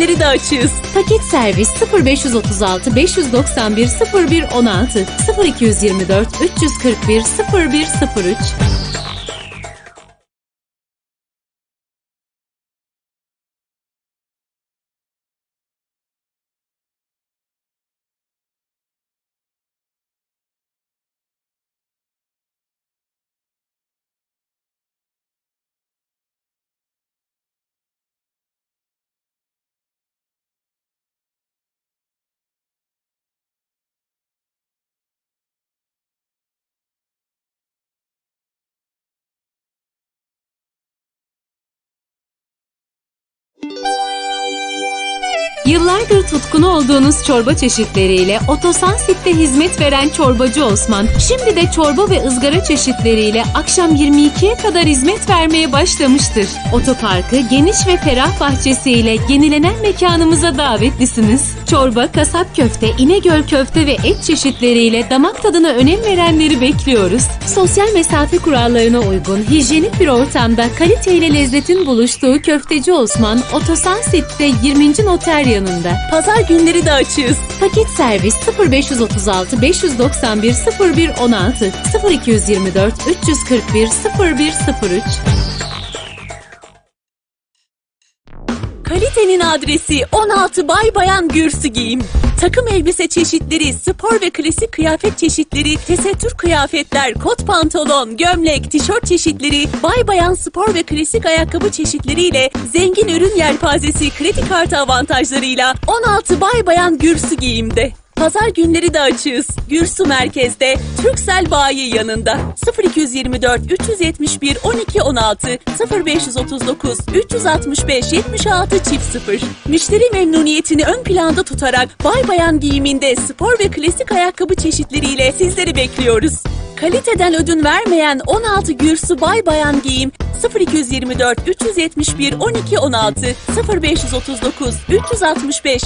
günleri de açığız. Paket servis 0536 591 01 16 0224 341 0103 Yıllardır tutkunu olduğunuz çorba çeşitleriyle Otosansit'te hizmet veren çorbacı Osman, şimdi de çorba ve ızgara çeşitleriyle akşam 22'ye kadar hizmet vermeye başlamıştır. Otoparkı geniş ve ferah bahçesiyle yenilenen mekanımıza davetlisiniz. Çorba, kasap köfte, İnegöl köfte ve et çeşitleriyle damak tadına önem verenleri bekliyoruz. Sosyal mesafe kurallarına uygun, hijyenik bir ortamda kaliteyle lezzetin buluştuğu Köfteci Osman, Otosansit'te 20. noter yanında. Pazar günleri de açığız. Paket servis 0536 591 01 16 0224 341 0103 Kalitenin adresi 16 Bay Bayan Gürsü Giyim. Takım elbise çeşitleri, spor ve klasik kıyafet çeşitleri, tesettür kıyafetler, kot pantolon, gömlek, tişört çeşitleri, Bay Bayan spor ve klasik ayakkabı çeşitleriyle zengin ürün yelpazesi kredi kartı avantajlarıyla 16 Bay Bayan Gürsü Giyim'de. Pazar günleri de açığız. Gürsü merkezde, Türksel Bayi yanında. 0224 371 12 16 0539 365 76 çift 0. Müşteri memnuniyetini ön planda tutarak Bay Bayan giyiminde spor ve klasik ayakkabı çeşitleriyle sizleri bekliyoruz. Kaliteden ödün vermeyen 16 Gürsü Bay Bayan giyim 0224 371 12 16 0539 365